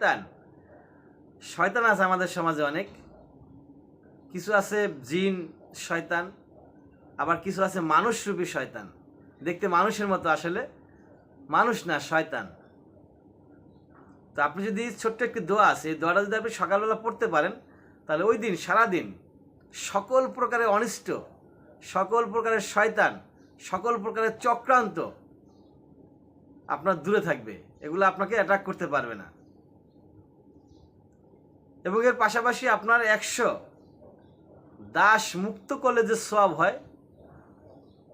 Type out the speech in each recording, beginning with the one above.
শয়তান। শয়তান আছে আমাদের সমাজে অনেক। কিছু আছে জিন, শয়তান, আবার কিছু আছে মানুষরূপী শয়তান। দেখতে মানুষের মতো আসলে। মানুষ না, শয়তান। তো আপনি যদি ছোট্ট একটি দোয়া আছে, এই দোয়াটা যদি আপনি সকালবেলা পড়তে পারেন, তাহলে ওই দিন, সারাদিন সকল প্রকারের অনিষ্ট, সকল প্রকারের শয়তান, সকল প্রকারের চক্রান্ত আপনার দূরে থাকবে। এগুলো আপনাকে অ্যাটাক করতে পারবে না। এবং এর পাশাপাশি আপনার একশো দাস মুক্ত করলে যে সোয়াব হয়,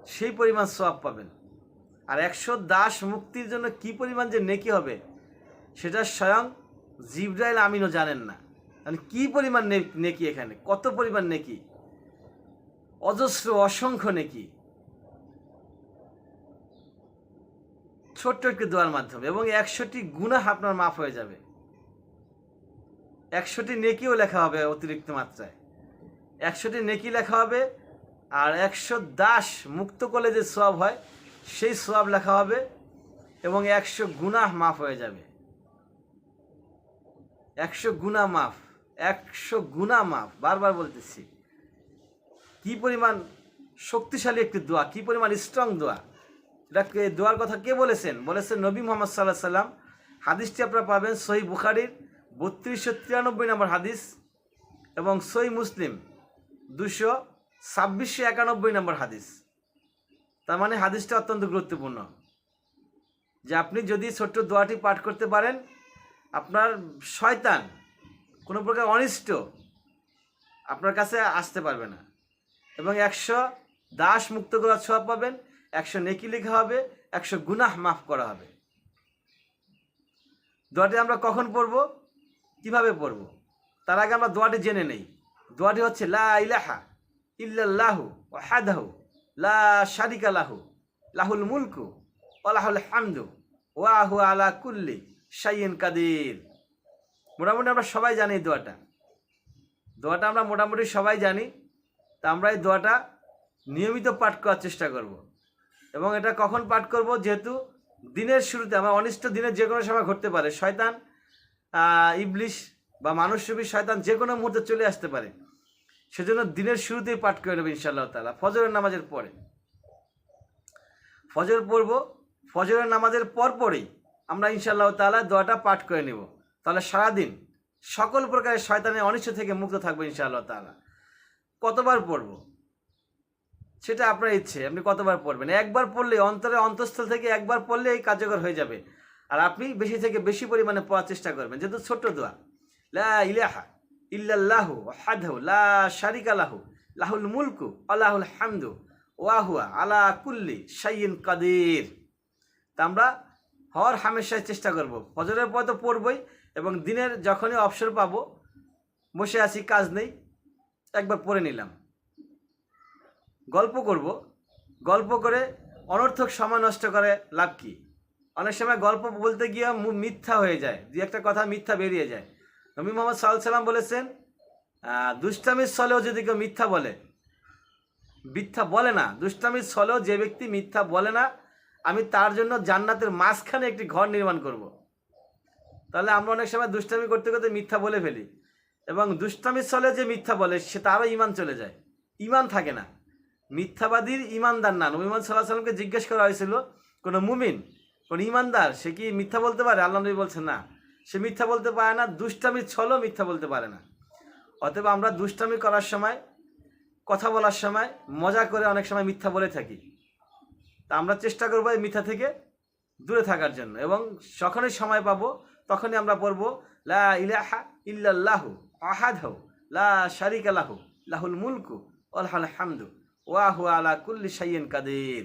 সেই পরিমাণ সোয়াব পাবেন। আর একশো দাস মুক্তির জন্য কি পরিমাণ যে নেকি হবে, সেটা স্বয়ং জিব্রাইল আমিনও জানেন না। মানে কি পরিমাণ নেকি এখানে? কত পরিমাণ নেকি? অজস্র, অসংখ্য নেকি। ছোট্ট একটি দোয়ার মাধ্যমে। এবং একশোটি গুনাহ আপনার মাফ হয়ে যাবে। একশোটি নেকিও লেখা হবে অতিরিক্ত মাত্রায়। একশোটি নেকি লেখা হবে আর একশো দাস মুক্ত করলে যে সোয়াব হয়, সেই সোয়াব লেখা হবে এবং একশো গুনাহ মাফ হয়ে যাবে। একশো গুণা মাফ, একশো গুণা মাফ, বারবার বলতেছি। কি পরিমাণ শক্তিশালী একটি দোয়া, কি পরিমাণ স্ট্রং দোয়া। এটা দোয়ার কথা কে বলেছেন? বলেছেন নবী মোহাম্মদ সাল্লাহ সাল্লাম হাদিসটি আপনারা পাবেন সহি বুখারির বত্রিশশো তিরানব্বই নম্বর হাদিস এবং সহি মুসলিম দুশো ছাব্বিশশো একানব্বই নম্বর হাদিস। তার মানে হাদিসটা অত্যন্ত গুরুত্বপূর্ণ। যে আপনি যদি ছোট্ট দোয়াটি পাঠ করতে পারেন, আপনার শয়তান কোনো প্রকার অনিষ্ট আপনার কাছে আসতে পারবে না। এবং একশো দাস মুক্ত করার ছোঁয়া পাবেন, একশো নেকি লেখা হবে, একশো গুনাহ মাফ করা হবে। দোয়াটি আমরা কখন পড়ব? কীভাবে পড়ব? তার আগে আমরা দোয়াটি জেনে নেই। দোয়াটি হচ্ছে, লা ইলাহা ইল্লাল্লাহু ওয়াহাদাহু, লা লাহু, লাহুল মুলকু ওয়ালাহুল হামদু ওয়াহু আলা কুল্লি শাইন কাদির। মোটামুটি আমরা সবাই জানি দোয়াটা। দোয়াটা আমরা মোটামুটি সবাই জানি। তা আমরা এই দোয়াটা নিয়মিত পাঠ করার চেষ্টা করব। এবং এটা কখন পাঠ করব? যেহেতু দিনের শুরুতে, আমার অনিষ্ট দিনের যে কোনো সময় ঘটতে পারে। শয়তান ইবলিশ বা মানুষ মানুষরূপী শয়তান যে কোনো মুহূর্তে চলে আসতে পারে। সেজন্য দিনের শুরুতেই পাঠ করে নেবে ইনশাআল্লাহ তালা ফজরের নামাজের পরে। ফজর পড়ব ফজরের নামাজের পর পরেই আমরা ইনশাআল্লাহ তালা দোয়াটা পাঠ করে নেব। তাহলে সারাদিন সকল প্রকারের শয়তানের অনিষ্ট থেকে মুক্ত থাকবে ইনশাআল্লাহ তালা কতবার পড়ব? সেটা আপনার ইচ্ছে, আপনি কতবার পড়বেন? একবার পড়লে অন্তরে অন্তঃস্থল থেকে একবার পড়লে এই কার্যকর হয়ে যাবে। আর আপনি বেশি থেকে বেশি পরিমাণে পড়ার চেষ্টা করবেন, যেহেতু ছোট্ট দোয়া। লা ইলাহা ইল্লাল্লাহু ওয়াহদাহু, লা লাহু, লাহুল মুলকু আল্লাহুল হামদু ওয়াহুয়া আলা কুল্লি শাইইন কাদির। তা আমরা হর হামেশায় চেষ্টা করব। ফজরের পর তো পড়বই এবং দিনের যখনই অবসর পাব, বসে আছি, কাজ নেই, একবার পড়ে নিলাম। গল্প করব। গল্প করে অনর্থক সময় নষ্ট করে লাভ কি? অনেক সময় গল্প বলতে গিয়ে মিথ্যা হয়ে যায়, দুই একটা কথা মিথ্যা বেরিয়ে যায়। নবী মোহাম্মদ সাল্লাহ সাল্লাম বলেছেন দুষ্টামির ছলেও যদি কেউ মিথ্যা বলে মিথ্যা বলে না, দুষ্টামির ছলেও যে ব্যক্তি মিথ্যা বলে না, আমি তার জন্য জান্নাতের মাঝখানে একটি ঘর নির্মাণ করব। তাহলে আমরা অনেক সময় দুষ্টামি করতে করতে মিথ্যা বলে ফেলি, এবং দুষ্টামির ছলে যে মিথ্যা বলে সে তারও ইমান চলে যায়। ইমান থাকে না। মিথ্যাবাদীর ইমানদার না। নবী মোহাম্মদ সাল্লাহ সাল্লামকে জিজ্ঞেস করা হয়েছিল, কোনো মুমিন কোন ইমানদার, সে কি মিথ্যা বলতে পারে? আল্লাহ নবী বলছেন, না। সে মিথ্যা বলতে পারে না দুষ্টামির ছলও মিথ্যা বলতে পারে না। অতএব আমরা দুষ্টামি করার সময়, কথা বলার সময়, মজা করে অনেক সময় মিথ্যা বলে থাকি। তা আমরা চেষ্টা করব এই মিথ্যা থেকে দূরে থাকার জন্য এবং যখনই সময় পাবো, তখনই আমরা পড়ব, লা ইলাহা ইল্লাল্লাহু আহাদহু, লা শারিকা লাহু, লাহুল মুলকু ওয়ালাহুল হামদু, ওয়া হুয়া আলা কুল্লি শাইইন কাদির।